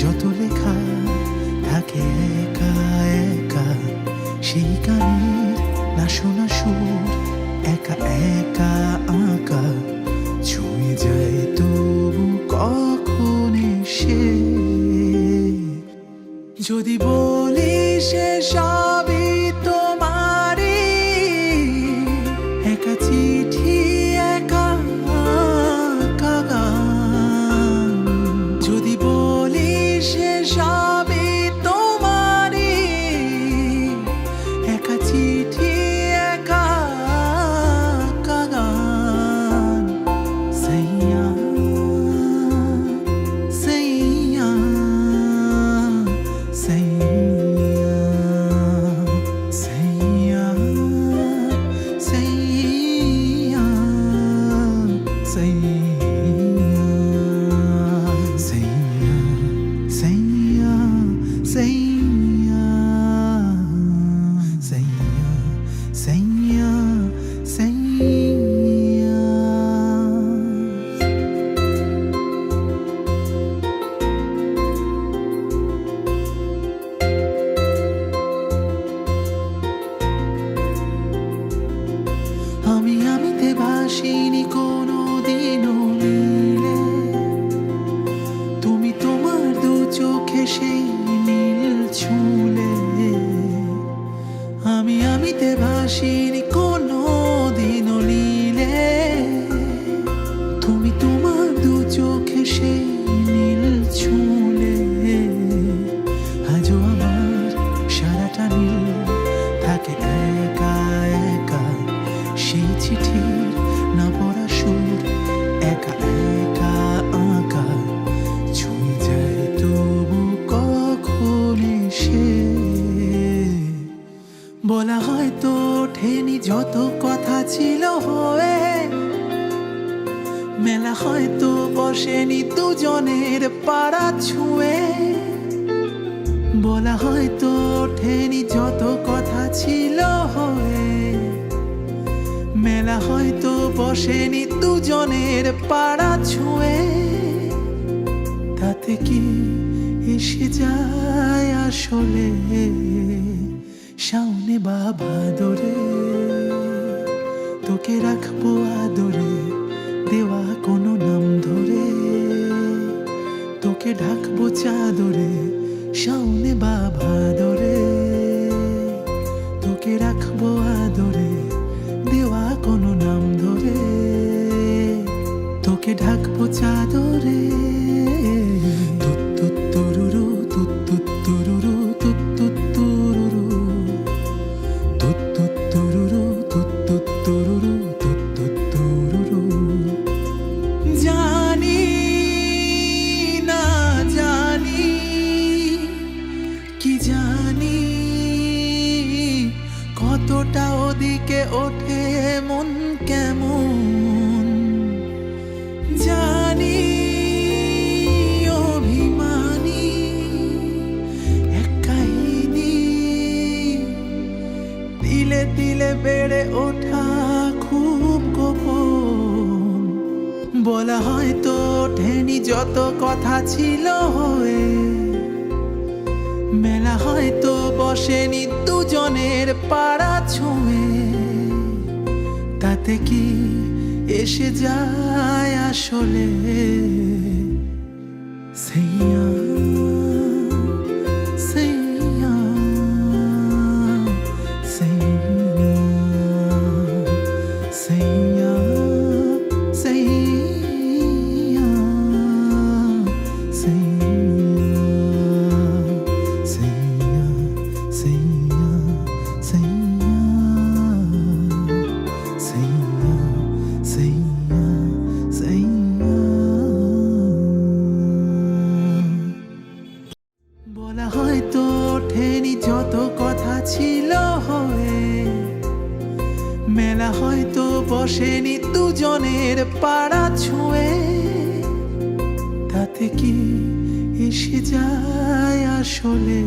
যত লেখা থাকে একা একা, সেই গানের না শোনা সুর একা একা আঁকা। ছুঁয়ে যায় তবু কখন সে যদি কোনো তুমি তোমার দু চোখে সেই আমি আমিতে ভাসিনি মেলা হয়তো বসেনি দুজনের পাড়া ছুঁয়ে। বলা হয়তো ওঠেনি যত কথা ছিল হয়ে। মেলা হয়তো বসেনি দুজনের পাড়া ছুঁয়ে। তাতে কি এসে যায় আসলে? সামনে বাবা দরে, তোকে রাখব আদরে রাখব আদরে দেওয়া কোনো নাম ধরে। তোকে ঢাকবো চাদরে কতটা ওদিকে ওঠে মন কেমন? জানি, অভিমানী তিলে বেড়ে ওঠা খুব গোপন। বলা হয়তো ওঠেনি যত কথা ছিল হয়ে। মেলা হয়তো বসেনি দুজনের পাড়া ছুঁয়ে তাতে কি এসে যায় আসলে? সেইয়া বসেনি দুজনের পাড়া ছুঁয়ে। তাতে কি এসে যায় আসলে?